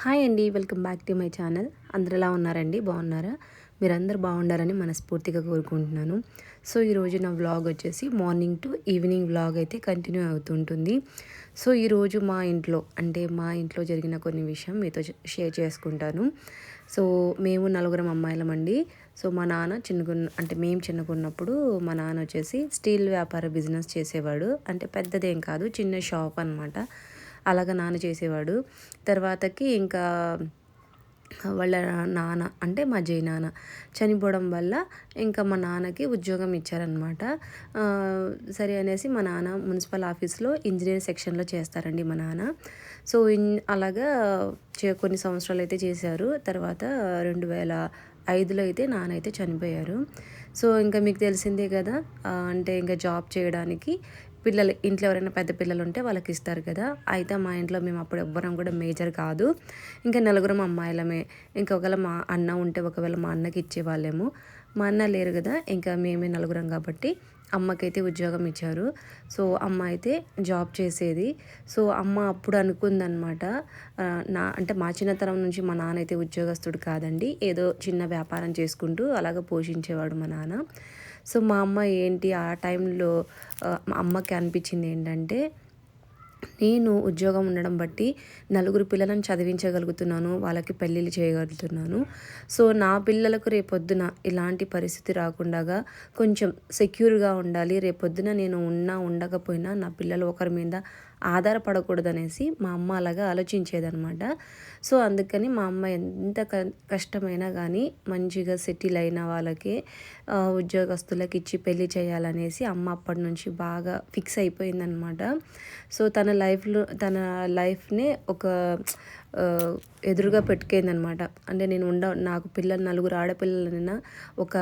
Hi అండి welcome back to my channel. అందరు ఎలా ఉన్నారండి? బాగున్నారా? మీరందరూ బాగుండాలని మనస్ఫూర్తిగా కోరుకుంటున్నాను. సో ఈరోజు నా వ్లాగ్ వచ్చేసి మార్నింగ్ టు ఈవినింగ్ వ్లాగ్ అయితే కంటిన్యూ అవుతుంటుంది. సో ఈరోజు మా ఇంట్లో అంటే మా ఇంట్లో జరిగిన కొన్ని విషయం మీతో షేర్ చేసుకుంటాను. సో మేము నలుగురం అమ్మాయిలం అండి. సో మా నాన్న చిన్నకున్న అంటే మేము చిన్నగున్నప్పుడు మా నాన్న వచ్చేసి స్టీల్ వ్యాపార బిజినెస్ చేసేవాడు. అంటే పెద్దదేం కాదు చిన్న షాప్ అనమాట అలాగ నాన్న చేసేవాడు. తర్వాతకి ఇంకా వాళ్ళ నాన్న అంటే మా జై నాన్న చనిపోవడం వల్ల ఇంకా మా నాన్నకి ఉద్యోగం ఇచ్చారనమాట సరే అనేసి మా నాన్న మున్సిపల్ ఆఫీస్లో ఇంజనీరింగ్ సెక్షన్లో చేస్తారండి మా నాన్న. సో ఇన్ అలాగా కొన్ని సంవత్సరాలు అయితే చేశారు. తర్వాత రెండు వేల ఐదులో అయితే నాన్న అయితే చనిపోయారు. సో ఇంకా మీకు తెలిసిందే కదా అంటే ఇంకా జాబ్ చేయడానికి పిల్లలు ఇంట్లో ఎవరైనా పెద్ద పిల్లలు ఉంటే వాళ్ళకి ఇస్తారు కదా. అయితే మా ఇంట్లో మేము అప్పుడు ఎవ్వరం కూడా మేజర్ కాదు. ఇంకా నలుగురం అమ్మాయిలమే. ఇంకా ఒకవేళ మా అన్న ఉంటే ఒకవేళ మా అన్నకి ఇచ్చేవాళ్ళేమో. మా అన్న లేరు కదా ఇంకా మేమే నలుగురం కాబట్టి అమ్మకైతే ఉద్యోగం ఇచ్చారు. సో అమ్మ అయితే జాబ్ చేసేది. సో అమ్మ అప్పుడు అనుకుందనమాట నా అంటే మా చిన్నతనం నుంచి మా నాన్న అయితే ఉద్యోగస్తుడు కాదండి. ఏదో చిన్న వ్యాపారం చేసుకుంటూ అలాగ పోషించేవాడు మా నాన్న. సో మా అమ్మ ఏంటి ఆ టైంలో మా అమ్మకి అనిపించింది ఏంటంటే నేను ఉద్యోగం ఉండడం బట్టి నలుగురు పిల్లలను చదివించగలుగుతున్నాను వాళ్ళకి పెళ్ళిళ్ళు చేయగలుగుతున్నాను. సో నా పిల్లలకు రేపొద్దున ఇలాంటి పరిస్థితి రాకుండా కొంచెం సెక్యూర్గా ఉండాలి. రేపొద్దున నేను ఉన్నా ఉండకపోయినా నా పిల్లలు ఒకరి మీద ఆధారపడకూడదనేసి మా అమ్మ అలాగా ఆలోచించేదనమాట సో అందుకని మా అమ్మ ఎంత కష్టమైనా కానీ మంచిగా సెటిల్ అయిన వాళ్ళకి ఉద్యోగస్తులకి ఇచ్చి పెళ్ళి చేయాలనేసి అమ్మ అప్పటి నుంచి బాగా ఫిక్స్ అయిపోయిందనమాట సో తన లైఫ్లో తన లైఫ్ని ఒక ఎదురుగా అనమాట అంటే నేను ఉండ నాకు పిల్లలు నలుగురు ఆడపిల్లలైనా ఒక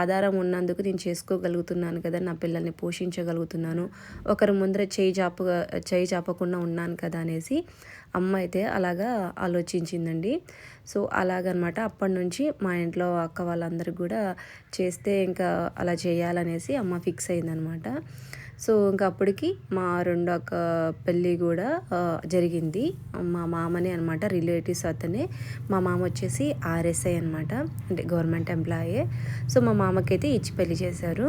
ఆధారం ఉన్నందుకు నేను చేసుకోగలుగుతున్నాను కదా నా పిల్లల్ని పోషించగలుగుతున్నాను. ఒకరి ముందర చేయి చాప చేయి చాపకుండా ఉన్నాను కదా అనేసి అమ్మ అయితే అలాగా ఆలోచించిందండి. సో అలాగనమాట అప్పటి నుంచి మా ఇంట్లో అక్క వాళ్ళందరూ కూడా చేస్తే ఇంకా అలా చేయాలనేసి అమ్మ ఫిక్స్ అయిందనమాట. సో ఇంకా అప్పటికి మా రెండు అక్క పెళ్ళి కూడా జరిగింది. మా మామనే అనమాట రిలేటివ్స్ అతనే. మా మామ వచ్చేసి ఆర్ఎస్ఐ అనమాట అంటే గవర్నమెంట్ ఎంప్లాయే. సో మా మామకైతే ఇచ్చి పెళ్ళి చేశారు.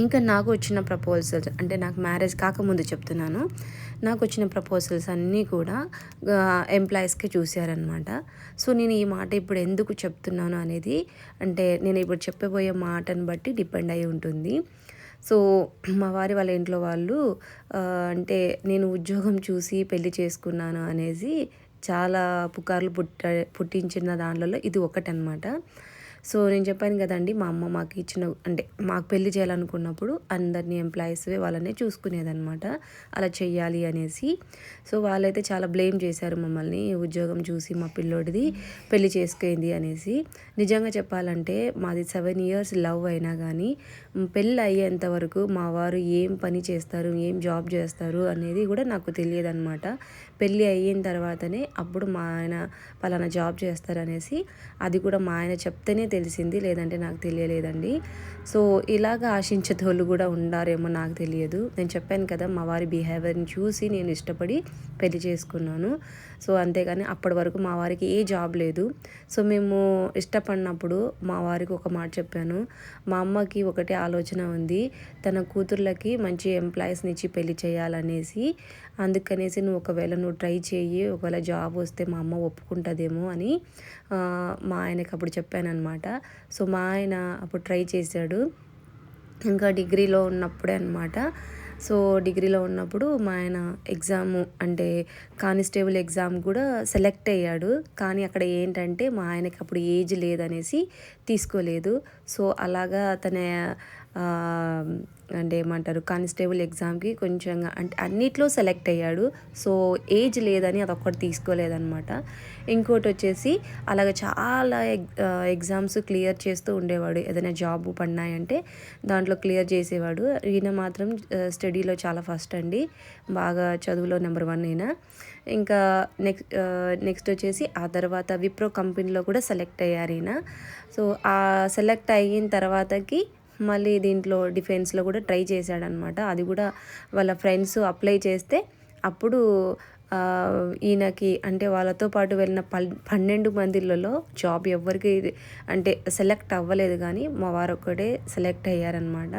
ఇంకా నాకు వచ్చిన ప్రపోజల్స్ అంటే నాకు మ్యారేజ్ కాకముందు చెప్తున్నాను. నాకు వచ్చిన ప్రపోజల్స్ అన్నీ కూడా ఎంప్లాయీస్కి చూశారనమాట సో నేను ఈ మాట ఇప్పుడు ఎందుకు చెప్తున్నాను అనేది అంటే నేను ఇప్పుడు చెప్పబోయే మాటను బట్టి డిపెండ్ అయి ఉంటుంది. సో మా వారి వాళ్ళ ఇంట్లో వాళ్ళు అంటే నేను ఉద్యోగం చూసి పెళ్ళి చేసుకున్నాను అనేసి చాలా పుకార్లు పుట్ట పుట్టించిన దాంట్లో ఇది ఒకటనమాట సో నేను చెప్పాను కదండి మా అమ్మ మాకు ఇచ్చిన అంటే మాకు పెళ్ళి చేయాలనుకున్నప్పుడు అందరినీ ఎంప్లాయీస్ వాళ్ళనే చూసుకునేదనమాట అలా చెయ్యాలి అనేసి. సో వాళ్ళైతే చాలా బ్లేమ్ చేశారు మమ్మల్ని ఉద్యోగం చూసి మా పిల్లోడిది పెళ్ళి చేసుకుంది అనేసి. నిజంగా చెప్పాలంటే మాది సెవెన్ ఇయర్స్ లవ్ అయినా కానీ పెళ్ళి అయ్యేంత వరకు మా వారు ఏం పని చేస్తారు ఏం జాబ్ చేస్తారు అనేది కూడా నాకు తెలియదు అనమాట పెళ్ళి అయిన తర్వాతనే అప్పుడు మా ఆయన పలానా జాబ్ చేస్తారనేసి అది కూడా మా ఆయన చెప్తేనే తెలిసింది లేదంటే నాకు తెలియలేదండి. సో ఇలాగ ఆశించేటోళ్ళు కూడా ఉండారేమో నాకు తెలియదు. నేను చెప్పాను కదా మా వారి బిహేవియర్ని చూసి నేను ఇష్టపడి పెళ్ళి చేసుకున్నాను. సో అంతేగాని అప్పటి వరకు మా వారికి ఏ జాబ్ లేదు. సో మేము ఇష్టపడినప్పుడు మా వారికి ఒక మాట చెప్పాను. మా అమ్మకి ఒకటే ఆలోచన ఉంది తన కూతుర్లకి మంచి ఎంప్లాయీస్ని ఇచ్చి పెళ్ళి చేయాలనేసి. అందుకనేసి నువ్వు ఒకవేళ నువ్వు ట్రై చేయి ఒకవేళ జాబ్ వస్తే మా అమ్మ ఒప్పుకుంటుందేమో అని మా ఆయనకి అప్పుడు చెప్పానమాట సో మా ఆయన అప్పుడు ట్రై చేశాడు. ఇంకా డిగ్రీలో ఉన్నప్పుడే అనమాట సో డిగ్రీలో ఉన్నప్పుడు మా ఆయన ఎగ్జామ్ అంటే కానిస్టేబుల్ ఎగ్జామ్ కూడా సెలెక్ట్ అయ్యాడు. కానీ అక్కడ ఏంటంటే మా ఆయనకి అప్పుడు ఏజ్ లేదనేసి తీసుకోలేదు. సో అలాగా తన అంటే ఏమంటారు కానిస్టేబుల్ ఎగ్జామ్కి కొంచెం అంటే అన్నిట్లో సెలెక్ట్ అయ్యాడు. సో ఏజ్ లేదని అదొక్కటి తీసుకోలేదనమాట ఇంకోటి వచ్చేసి అలాగ చాలా ఎగ్జామ్స్ క్లియర్ చేస్తూ ఉండేవాడు. ఏదైనా జాబ్ పడినాయంటే దాంట్లో క్లియర్ చేసేవాడు. ఈయన మాత్రం స్టడీలో చాలా ఫస్ట్ అండి. బాగా చదువులో నెంబర్ వన్ అయినా. ఇంకా నెక్స్ట్ నెక్స్ట్ వచ్చేసి ఆ తర్వాత విప్రో కంపెనీలో కూడా సెలెక్ట్ అయ్యారు ఈయన. సో ఆ సెలెక్ట్ అయిన తర్వాతకి మళ్ళీ దీంట్లో డిఫెన్స్లో కూడా ట్రై చేశాడనమాట. అది కూడా వాళ్ళ ఫ్రెండ్స్ అప్లై చేస్తే అప్పుడు ఈయనకి అంటే వాళ్ళతో పాటు వెళ్ళిన పల్ పన్నెండు మందిలలో జాబ్ ఎవరికి అంటే సెలెక్ట్ అవ్వలేదు కానీ మా వారు ఒక్కడే సెలెక్ట్ అయ్యారనమాట.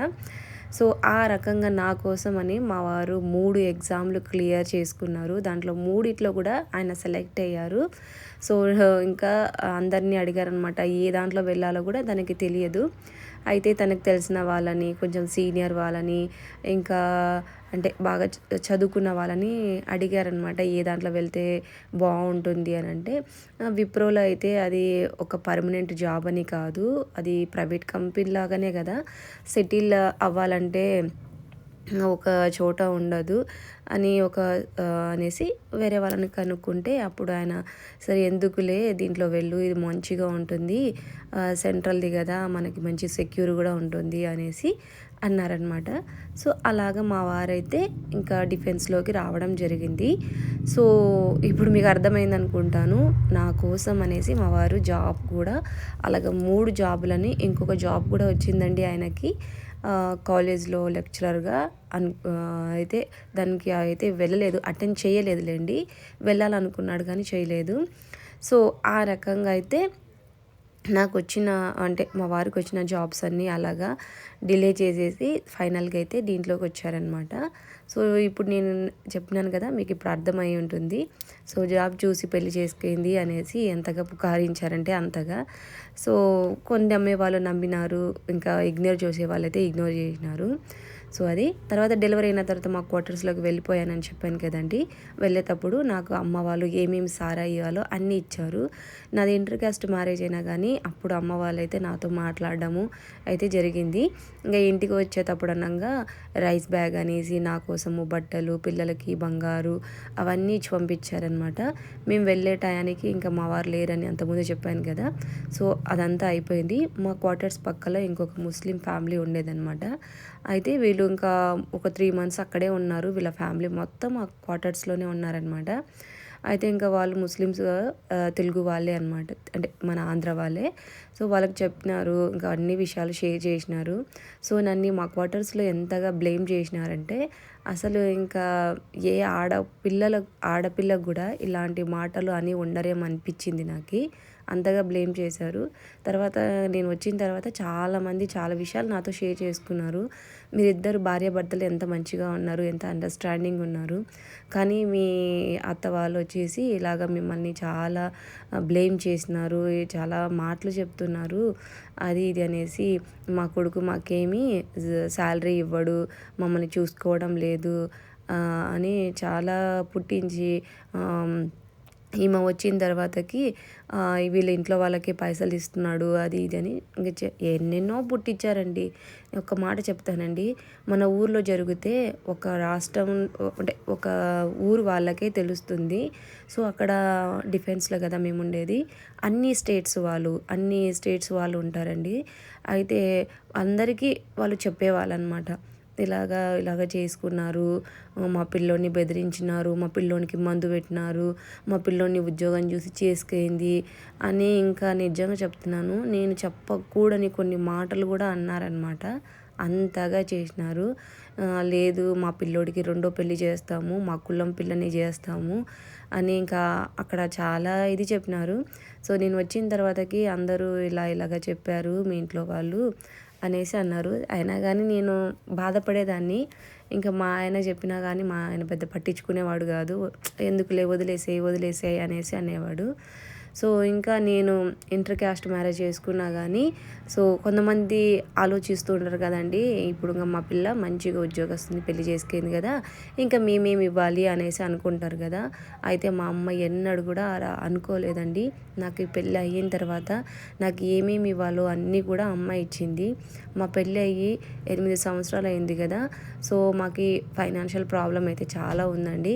సో ఆ రకంగా నా కోసం అని మా వారు మూడు ఎగ్జామ్లు క్లియర్ చేసుకున్నారు. దాంట్లో మూడిట్లో కూడా ఆయన సెలెక్ట్ అయ్యారు. సో ఇంకా అందరినీ అడిగారనమాట. ఏ దాంట్లో వెళ్ళాలో కూడా దానికి తెలియదు. అయితే తనకు తెలిసిన వాళ్ళని కొంచెం సీనియర్ వాళ్ళని ఇంకా అంటే బాగా చదువుకున్న వాళ్ళని అడిగారనమాట ఏ దాంట్లో వెళ్తే బాగుంటుంది అని అంటే విప్రోలో అయితే అది ఒక పర్మనెంట్ జాబ్ అని కాదు అది ప్రైవేట్ కంపెనీ లాగానే కదా సెటిల్ అవ్వాలంటే ఒక చోట ఉండదు అని ఒక అనేసి వేరే వాళ్ళని కనుక్కుంటే అప్పుడు ఆయన సరే ఎందుకులే దీంట్లో వెళ్ళు ఇది మంచిగా ఉంటుంది సెంట్రల్ది కదా మనకి మంచి సెక్యూర్ కూడా ఉంటుంది అనేసి అన్నారనమాట. సో అలాగా మా వారైతే ఇంకా డిఫెన్స్లోకి రావడం జరిగింది. సో ఇప్పుడు మీకు అర్థమైంది అనుకుంటాను నా కోసం అనేసి మా వారు జాబ్ కూడా అలాగ మూడు జాబులని ఇంకొక జాబ్ కూడా వచ్చిందండి ఆయనకి. కాలేజ్లో లెక్చరర్గా అను అయితే దానికి అయితే వెళ్ళలేదు అటెండ్ చేయలేదులేండి. వెళ్ళాలనుకున్నాడు కానీ చేయలేదు. సో ఆ రకంగా అయితే నాకు వచ్చిన అంటే మా వారికి వచ్చిన జాబ్స్ అన్నీ అలాగా డిలే చేసేసి ఫైనల్గా అయితే దీంట్లోకి వచ్చారనమాట సో ఇప్పుడు నేను చెప్పినాను కదా మీకు ఇప్పుడు అర్థమై ఉంటుంది. సో జాబ్ చూసి పెళ్ళి చేసుకుంది అనేసి ఎంతగా పుకారించారంటే అంతగా. సో కొన్ని అమ్మే వాళ్ళు నమ్మినారు ఇంకా ఇగ్నోర్ చేసే వాళ్ళైతే ఇగ్నోర్ చేసినారు. సో అది తర్వాత డెలివరీ అయిన తర్వాత మా క్వార్టర్స్లోకి వెళ్ళిపోయానని చెప్పాను కదండి. వెళ్ళేటప్పుడు నాకు అమ్మ వాళ్ళు ఏమేమి సారా ఇవ్వాలో అన్నీ ఇచ్చారు. నాది ఇంటర్ కాస్ట్ మ్యారేజ్ అయినా కానీ అప్పుడు అమ్మ వాళ్ళు అయితే నాతో మాట్లాడడము అయితే జరిగింది. ఇంకా ఇంటికి వచ్చేటప్పుడు అనగా రైస్ బ్యాగ్ అనేసి నా కోసము బట్టలు పిల్లలకి బంగారు అవన్నీ ఇచ్చి పంపించారనమాట మేము వెళ్ళే టయానికి ఇంకా మా వారు లేరని అంతకుముందు చెప్పాను కదా. సో అదంతా అయిపోయింది. మా క్వార్టర్స్ పక్కలో ఇంకొక ముస్లిం ఫ్యామిలీ ఉండేదన్నమాట. అయితే వీళ్ళు ఇంకా ఒక త్రీ మంత్స్ అక్కడే ఉన్నారు. వీళ్ళ ఫ్యామిలీ మొత్తం ఆ క్వార్టర్స్లోనే ఉన్నారనమాట అయితే ఇంకా వాళ్ళు ముస్లిమ్స్ తెలుగు వాళ్ళే అనమాట అంటే మన ఆంధ్ర వాళ్ళే. సో వాళ్ళకి చెప్పినారు ఇంకా అన్ని విషయాలు షేర్ చేసినారు. సో నన్ను మా క్వార్టర్స్లో ఎంతగా బ్లేమ్ చేసినారంటే అసలు ఇంకా ఏ ఆడపిల్లల ఆడపిల్లకు కూడా ఇలాంటి మాటలు అని ఉండరేమనిపించింది నాకు. అంతగా బ్లేమ్ చేశారు. తర్వాత నేను వచ్చిన తర్వాత చాలామంది చాలా విషయాలు నాతో షేర్ చేసుకున్నారు. మీరిద్దరు భార్యాభర్తలు ఎంత మంచిగా ఉన్నారు ఎంత అండర్స్టాండింగ్ ఉన్నారు. కానీ మీ అత్త వాళ్ళు వచ్చేసి ఇలాగ మిమ్మల్ని చాలా బ్లేమ్ చేసినారు చాలా మాటలు చెప్తున్నారు. అది ఇది అనేసి మా కొడుకు మాకేమీ శాలరీ ఇవ్వడు మమ్మల్ని చూసుకోవడం లేదు అని చాలా పుట్టించి ఈమె వచ్చిన తర్వాతకి వీళ్ళ ఇంట్లో వాళ్ళకి పైసలు ఇస్తున్నాడు అది ఇది అని ఇంకా ఎన్నెన్నో పుట్టించారండి ఒక మాట చెప్తానండి. మన ఊర్లో జరిగితే ఒక రాష్ట్రం అంటే ఒక ఊరు వాళ్ళకే తెలుస్తుంది. సో అక్కడ డిఫెన్స్లో కదా మేము ఉండేది. అన్ని స్టేట్స్ వాళ్ళు అన్ని స్టేట్స్ వాళ్ళు ఉంటారండి. అయితే అందరికీ వాళ్ళు చెప్పేవాళ్ళు అనమాట ఇలాగా ఇలాగ చేసుకున్నారు. మా పిల్లోని బెదిరించినారు. మా పిల్లోనికి మందు పెట్టినారు. మా పిల్లోని ఉద్యోగం చూసి చేసుకైంది అని ఇంకా నిజంగా చెప్తున్నాను. నేను చెప్పకూడని కొన్ని మాటలు కూడా అన్నారనమాట అంతగా చేసినారు. లేదు మా పిల్లోడికి రెండో పెళ్ళి చేస్తాము మా కులం పిల్లని చేస్తాము అని ఇంకా అక్కడ చాలా ఇది చెప్పినారు. సో నేను వచ్చిన తర్వాతకి అందరూ ఇలా ఇలాగ చెప్పారు మీ ఇంట్లో వాళ్ళు. అనేసి అన్నారు. అయినా కానీ నేను బాధపడేదాన్ని. ఇంకా మా ఆయన చెప్పినా కానీ మా ఆయన పెద్ద పట్టించుకునేవాడు కాదు. ఎందుకులే వదిలేసేయి వదిలేసేయి అనేసి అనేవాడు. సో ఇంకా నేను ఇంటర్ క్యాస్ట్ మ్యారేజ్ చేసుకున్నా కానీ సో కొంతమంది ఆలోచిస్తూ ఉంటారు కదండి. ఇప్పుడు ఇంకా మా పిల్ల మంచిగా ఉద్యోగస్తుంది పెళ్ళి చేసుకుంది కదా ఇంకా మేమేమి ఇవ్వాలి అనేసి అనుకుంటారు కదా. అయితే మా అమ్మ ఎన్నడు కూడా అలా అనుకోలేదండి. నాకు పెళ్ళి అయిన తర్వాత నాకు ఏమేమి ఇవ్వాలో అన్నీ కూడా అమ్మ ఇచ్చింది. మా పెళ్ళి అయ్యి ఎనిమిది సంవత్సరాలు అయింది కదా సో మాకు ఫైనాన్షియల్ ప్రాబ్లం అయితే చాలా ఉందండి.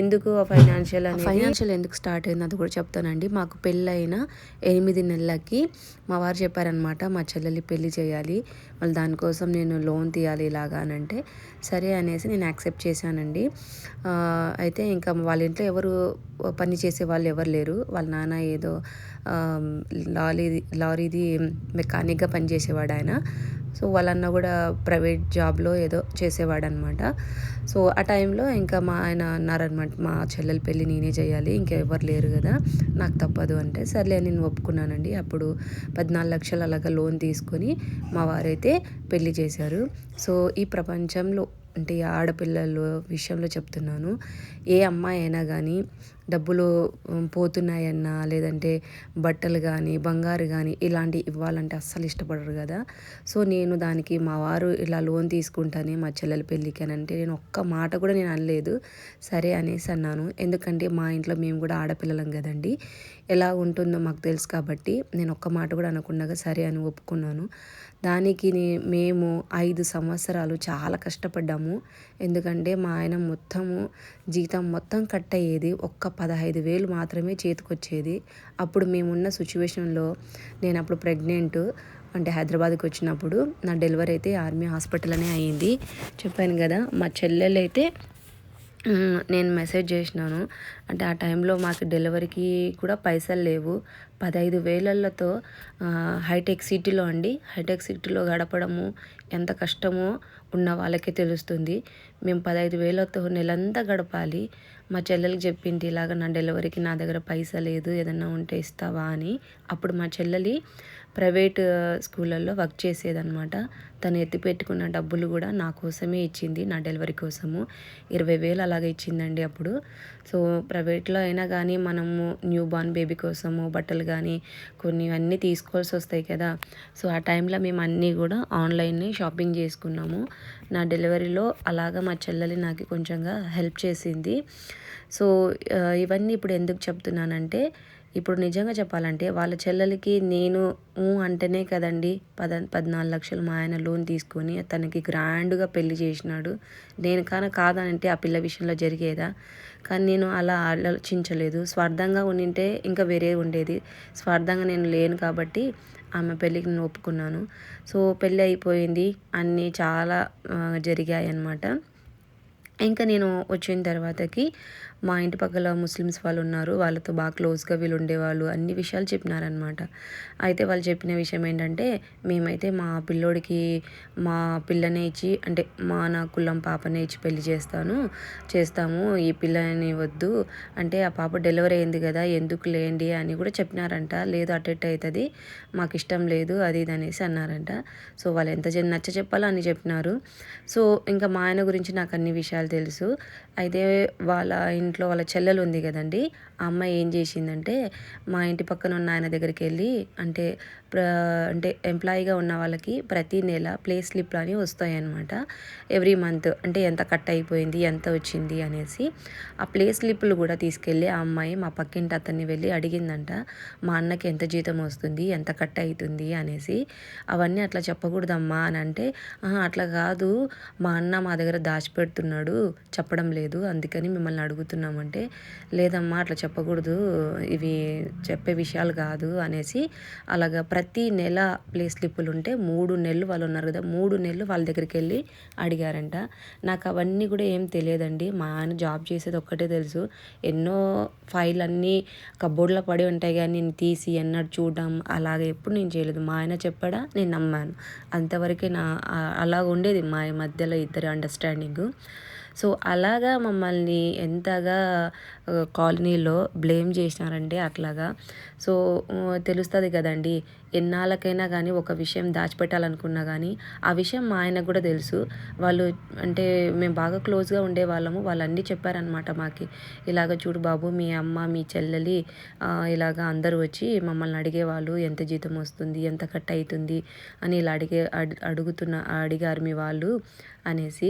ఎందుకు ఆ ఫైనాన్షియల్ ఫైనాన్షియల్ ఎందుకు స్టార్ట్ అయింది అది కూడా చెప్తానండి. మాకు పెళ్ళైన ఎనిమిది నెలలకి మా వారు చెప్పారనమాట మా చెల్లెలి పెళ్ళి చేయాలి వాళ్ళు దానికోసం నేను లోన్ తీయాలి ఇలాగా అని అంటే సరే అనేసి నేను యాక్సెప్ట్ చేశానండి. అయితే ఇంకా వాళ్ళ ఇంట్లో ఎవరు పని చేసే వాళ్ళు ఎవరు లేరు. వాళ్ళ నాన్న ఏదో లారీ లారీది మెకానిక్గా పనిచేసేవాడు ఆయన. సో వాళ్ళన్న కూడా ప్రైవేట్ జాబ్లో ఏదో చేసేవాడు అనమాట సో ఆ టైంలో ఇంకా మా ఆయన అన్నారనమాట మా చెల్లెల పెళ్ళి నేనే చేయాలి ఇంకెవరు లేరు కదా నాకు తప్పదు అంటే సర్లే నేను ఒప్పుకున్నానండి. అప్పుడు పద్నాలుగు లక్షలు అలాగా లోన్ తీసుకొని మా వారైతే పెళ్ళి చేశారు. సో ఈ ప్రపంచంలో అంటే ఆడపిల్లల విషయంలో చెప్తున్నాను ఏ అమ్మాయి అయినా కానీ డబ్బులు పోతున్నాయన్నా లేదంటే బట్టలు కానీ బంగారు కానీ ఇలాంటివి ఇవ్వాలంటే అస్సలు ఇష్టపడరు కదా. సో నేను దానికి మా వారు ఇలా లోన్ తీసుకుంటానే మా చెల్లెల పెళ్ళికి అని అంటే నేను ఒక్క మాట కూడా నేను అనలేదు. సరే అనేసి అన్నాను. ఎందుకంటే మా ఇంట్లో మేము కూడా ఆడపిల్లలం కదండి. ఎలా ఉంటుందో మాకు తెలుసు కాబట్టి నేను ఒక్క మాట కూడా అనకుండా సరే అని ఒప్పుకున్నాను. దానికి మేము ఐదు సంవత్సరాలు చాలా కష్టపడ్డాము. ఎందుకంటే మా ఆయన మొత్తము జీతం మొత్తం కట్ అయ్యేది ఒక్క పదహైదు వేలు మాత్రమే చేతికొచ్చేది. అప్పుడు మేమున్న సిచ్యువేషన్లో నేను అప్పుడు ప్రెగ్నెంట్ అంటే హైదరాబాద్కి వచ్చినప్పుడు నా డెలివరీ అయితే ఆర్మీ హాస్పిటల్ అనే అయ్యింది చెప్పాను కదా మా చెల్లెలు అయితే నేను మెసేజ్ చేసినాను. అంటే ఆ టైంలో మాకు డెలివరీకి కూడా పైసలు లేవు. పదహైదు వేలతో హైటెక్ సిటీలో అండి. హైటెక్ సిటీలో గడపడము ఎంత కష్టమో ఉన్న వాళ్ళకే తెలుస్తుంది. మేము పదహైదు వేలతో నెలంతా గడపాలి. మా చెల్లెలకి చెప్పింది ఇలాగ నా డెలివరీకి నా దగ్గర పైసా లేదు. ఏదన్నా ఉంటే ఇస్తావా? అని. అప్పుడు మా చెల్లెలి ప్రైవేట్ స్కూళ్ళల్లో వర్క్ చేసేదనమాట తను ఎత్తి పెట్టుకున్న డబ్బులు కూడా నా కోసమే ఇచ్చింది నా డెలివరీ కోసము. ఇరవై వేలు అలాగే ఇచ్చిందండి అప్పుడు. సో ప్రైవేట్లో అయినా కానీ మనము న్యూ బార్న్ బేబీ కోసము బట్టలు కానీ కొన్ని అన్నీ తీసుకోవాల్సి వస్తాయి కదా. సో ఆ టైంలో మేము అన్నీ కూడా ఆన్లైన్నే షాపింగ్ చేసుకున్నాము. నా డెలివరీలో అలాగా మా చెల్లెలి నాకు కొంచెంగా హెల్ప్ చేసింది. సో ఇవన్నీ ఇప్పుడు ఎందుకు చెప్తున్నానంటే ఇప్పుడు నిజంగా చెప్పాలంటే వాళ్ళ చెల్లెలకి నేను అంటేనే కదండి పద పద్నాలుగు లక్షలు మా ఆయన లోన్ తీసుకొని తనకి గ్రాండ్గా పెళ్ళి చేసినాడు. నేను కాన కాదనంటే ఆ పిల్ల విషయంలో జరిగేదా? కానీ నేను అలా ఆలోచించలేదు. స్వార్థంగా ఉండింటే ఇంకా వేరే ఉండేది. స్వార్థంగా నేను లేను కాబట్టి ఆమె పెళ్ళికి నేను ఒప్పుకున్నాను. సో పెళ్ళి అయిపోయింది. అన్నీ చాలా జరిగాయి అన్నమాట ఇంకా నేను వచ్చిన తర్వాతకి మా ఇంటి పక్కల ముస్లిమ్స్ వాళ్ళు ఉన్నారు వాళ్ళతో బాగా క్లోజ్గా వీళ్ళు ఉండేవాళ్ళు అన్ని విషయాలు చెప్పినారనమాట అయితే వాళ్ళు చెప్పిన విషయం ఏంటంటే మేమైతే మా పిల్లోడికి మా పిల్లనే ఇచ్చి అంటే మా నా కులం పాపనే ఇచ్చి పెళ్ళి చేస్తాను. చేస్తాము. ఈ పిల్లని వద్దు. అంటే ఆ పాప డెలివరీ అయింది కదా ఎందుకు లేండి అని కూడా చెప్పినారంట. లేదు అటెట్ అవుతుంది. మాకు ఇష్టం లేదు అది ఇది అనేసి అన్నారంట. సో వాళ్ళు ఎంత నచ్చ చెప్పాలో అని చెప్పినారు. సో ఇంకా మా ఆయన గురించి నాకు అన్ని విషయాలు తెలుసు. అయితే వాళ్ళ ఇంట్లో ఇంట్లో వాళ్ళ చెల్లెలు ఉంది కదండి ఆ అమ్మాయి ఏం చేసిందంటే మా ఇంటి పక్కన ఉన్న ఆయన దగ్గరికి వెళ్ళి అంటే అంటే ఎంప్లాయీగా ఉన్న వాళ్ళకి ప్రతి నెల ప్లే స్లిప్లు అని వస్తాయి అనమాట ఎవ్రీ మంత్ అంటే ఎంత కట్ అయిపోయింది ఎంత వచ్చింది అనేసి ఆ ప్లే స్లిప్లు కూడా తీసుకెళ్ళి ఆ అమ్మాయి మా పక్కింటి అతన్ని వెళ్ళి అడిగిందంట మా అన్నకి ఎంత జీతం వస్తుంది ఎంత కట్ అవుతుంది అనేసి. అవన్నీ అట్లా చెప్పకూడదమ్మా అని అంటే అట్లా కాదు. మా అన్న మా దగ్గర దాచిపెడుతున్నాడు చెప్పడం లేదు. అందుకని మిమ్మల్ని అడుగుతున్నామంటే లేదమ్మా అట్లా చెప్పకూడదు. ఇవి చెప్పే విషయాలు కాదు. అనేసి అలాగా ప్రతి ప్రతి నెల ప్లే స్లిప్పులు ఉంటే మూడు నెలలు వాళ్ళు ఉన్నారు కదా మూడు నెలలు వాళ్ళ దగ్గరికి వెళ్ళి అడిగారంట. నాకు అవన్నీ కూడా ఏం తెలియదండి. మా ఆయన జాబ్ చేసేది ఒక్కటే తెలుసు. ఎన్నో ఫైల్ అన్నీ కబోర్డ్లో పడి ఉంటాయి కానీ నేను తీసి ఎన్నడు చూడడం అలాగే ఎప్పుడు నేను చేయలేదు. మా ఆయన చెప్పాడా? నేను నమ్మాను. అంతవరకే నా అలాగ ఉండేది మా మధ్యలో ఇద్దరు అండర్స్టాండింగ్ సో అలాగా మమ్మల్ని ఎంతగా కాలనీలో బ్లేమ్ చేసినారంటే అట్లాగా. సో తెలుస్తుంది కదండి. ఎన్నాళ్ళకైనా కానీ ఒక విషయం దాచిపెట్టాలనుకున్నా కానీ ఆ విషయం మా ఆయనకు కూడా తెలుసు. వాళ్ళు అంటే మేము బాగా క్లోజ్గా ఉండేవాళ్ళము. వాళ్ళు అన్నీ చెప్పారనమాట మాకి. ఇలాగ చూడు బాబు మీ అమ్మ మీ చెల్లెలి ఇలాగ అందరూ వచ్చి మమ్మల్ని అడిగేవాళ్ళు ఎంత జీతం వస్తుంది ఎంత కట్ అవుతుంది అని ఇలా అడిగే అడుగుతున్న అడిగారు మీ వాళ్ళు అనేసి.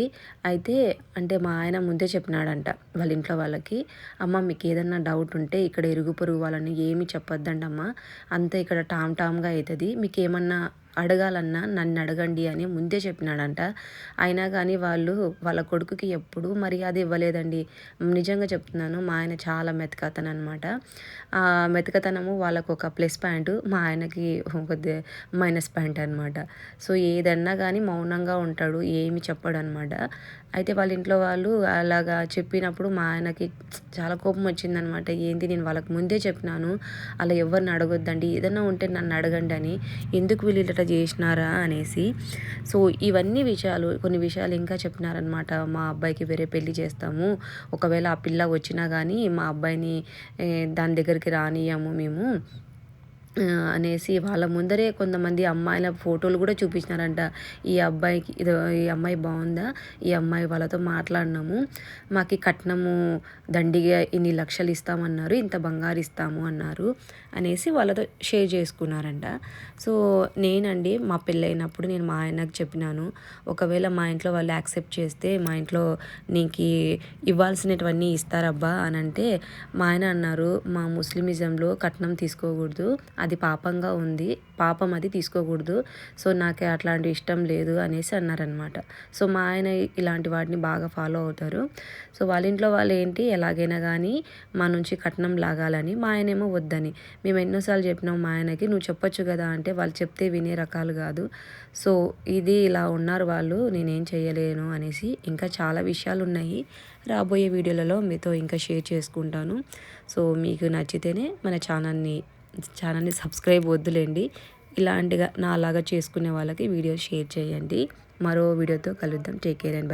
అయితే అంటే మా ఆయన ముందే చెప్పినాడంట వాళ్ళ ఇంట్లో వాళ్ళకి అమ్మ మీకు ఏదన్నా డౌట్ ఉంటే ఇక్కడ ఇరుగు పొరుగు వాళ్ళని ఏమి చెప్పొద్దండమ్మా. అంతా ఇక్కడ టామ్ టామ్గా అవుతుంది? మీకు ఏమన్నా అడగాలన్నా నన్ను అడగండి అని ముందే చెప్పినాడంట. అయినా కానీ వాళ్ళు వాళ్ళ కొడుకుకి ఎప్పుడు మర్యాద ఇవ్వలేదండి. నిజంగా చెప్తున్నాను మా ఆయన చాలా మెతకతను అనమాట ఆ మెతకతనము వాళ్ళకు ఒక ప్లస్ పాయింట్ మా ఆయనకి ఒక మైనస్ పాయింట్ అనమాట సో ఏదన్నా కానీ మౌనంగా ఉంటాడు ఏమి చెప్పాడు అనమాట అయితే వాళ్ళ ఇంట్లో వాళ్ళు అలాగా చెప్పినప్పుడు మా ఆయనకి చాలా కోపం వచ్చిందనమాట ఏంది నేను వాళ్ళకి ముందే చెప్పినాను అలా ఎవరిని అడగొద్దండి? ఏదన్నా ఉంటే నన్ను అడగండి అని. ఎందుకు వీళ్ళు ఇట్లా చేసినారా అనేసి. సో ఇవన్నీ విషయాలు కొన్ని విషయాలు ఇంకా చెప్పినారనమాట మా అబ్బాయికి వేరే పెళ్ళి చేస్తాము. ఒకవేళ ఆ పిల్ల వచ్చినా కానీ మా అబ్బాయిని దాని దగ్గరికి రానియము మేము. అనేసి వాళ్ళ ముందరే కొంతమంది అమ్మాయిల ఫోటోలు కూడా చూపించినారంట. ఈ అబ్బాయికి ఇది ఈ అమ్మాయి బాగుందా? ఈ అమ్మాయి వాళ్ళతో మాట్లాడినాము. మాకు కట్నము దండిగా ఇన్ని లక్షలు ఇస్తామన్నారు ఇంత బంగారు ఇస్తాము అన్నారు అనేసి వాళ్ళతో షేర్ చేసుకున్నారంట. సో నేనండి మా పెళ్ళైనప్పుడు నేను మా ఆయనకు చెప్పినాను ఒకవేళ మా ఇంట్లో వాళ్ళు యాక్సెప్ట్ చేస్తే మా ఇంట్లో నీకు ఇవ్వాల్సినటువన్నీ ఇస్తారబ్బా అని అంటే మా ఆయన అన్నారు మా ముస్లిమిజంలో కట్నం తీసుకోకూడదు అది పాపంగా ఉంది. పాపం అది తీసుకోకూడదు. సో నాకు అట్లాంటి ఇష్టం లేదు అనేసి అన్నారనమాట సో మా ఆయన ఇలాంటి వాటిని బాగా ఫాలో అవుతారు. సో వాళ్ళ ఇంట్లో వాళ్ళు ఏంటి? ఎలాగైనా కానీ మా నుంచి కట్నం లాగాలని. మా ఆయనేమో వద్దని. మేము ఎన్నోసార్లు చెప్పినాం మా ఆయనకి నువ్వు చెప్పొచ్చు కదా అంటే వాళ్ళు చెప్తే వినే రకాలు కాదు. సో ఇది ఇలా ఉన్నారు వాళ్ళు నేనేం చేయలేను అనేసి ఇంకా చాలా విషయాలు ఉన్నాయి. రాబోయే వీడియోలలో మీతో ఇంకా షేర్ చేసుకుంటాను. సో మీకు నచ్చితేనే మన ఛానల్ని ఛానల్ని సబ్స్క్రైబ్ వద్దులేండి. ఇలాంటిగా నాలాగా చేసుకునే వాళ్ళకి వీడియో షేర్ చేయండి. మరో వీడియోతో కలుద్దాం. Take care and by